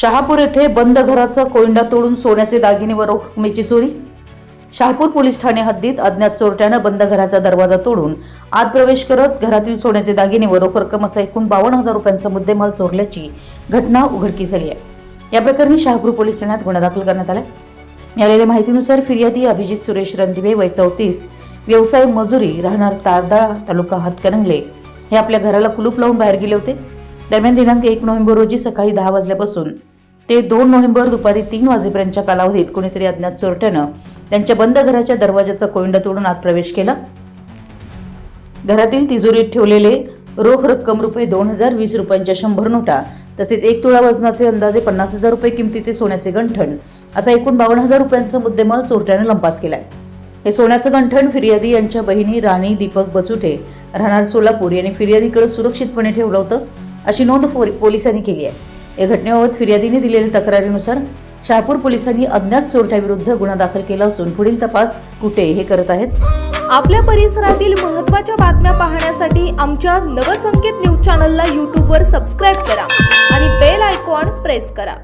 शहापूर येथे बंद घराचा कोयंडा तोडून सोन्याचे दागिने व रोखमेची चोरी? शहापूर पोलीस ठाणे हद्दीत अज्ञात चोरट्यानं बंद घराचा दरवाजा तोडून आत प्रवेश करत घरातील सोन्याचे दागिने व रोख रक्कम असा एकूण बावन्न हजार रुपयांचा मुद्देमाल चोरल्याची घटना उघडकीस आली आहे. या प्रकरणी शहापूर पोलीस ठाण्यात गुन्हा दाखल करण्यात आला मिळालेल्या माहितीनुसार फिर्यादी अभिजित सुरेश रणदिवे वय चौतीस व्यवसाय मजुरी राहणार तारदाळा तालुका हातकणंगले हे आपल्या घराला कुलूप लावून बाहेर गेले होते. दरम्यान दिनांक एक नोव्हेंबर रोजी सकाळी दहा वाजल्यापासून ते दोन नोव्हेंबर दुपारी तीन वाजेपर्यंतच्या कालावधीत कुणीतरी अज्ञात चोरट्यानं त्यांच्या बंद घराच्या दरवाजाचा कोयंडा तोडून आत प्रवेश केला. घरातील तिजोरीत ठेवलेले रोख रक्कम रुपये दोन हजार वीस रुपयांच्या शंभर नोटा तसेच एक तोळा वजनाचे अंदाजे पन्नास हजार रुपये किमतीचे सोन्याचे गंठण असा एकूण बावन्न हजार रुपयांचा मुद्देमाल चोरट्याने लंपास केलाय. हे सोन्याचं गंठण फिर्यादी यांच्या बहिणी राणी दीपक बचुटे राहणार सोलापूर यांनी फिर्यादीकडे सुरक्षितपणे ठेवलं होतं. अशी नोंद पोलिसांनी केली आहे. या घटनेबाबत फिर्यादीने दिलेल्या तक्रारीनुसार शहापूर पोलिसांनी अज्ञात चोरट्याविरुद्ध गुन्हा दाखल केला असून पुढील तपास कुठे हे करत आहेत. आपल्या परिसरातील महत्त्वाच्या बातम्या पाहण्यासाठी आमच्या नवसंकेत न्यूज चॅनलला यूट्यूबवर सबस्क्राईब करा आणि बेल आयकॉन प्रेस करा.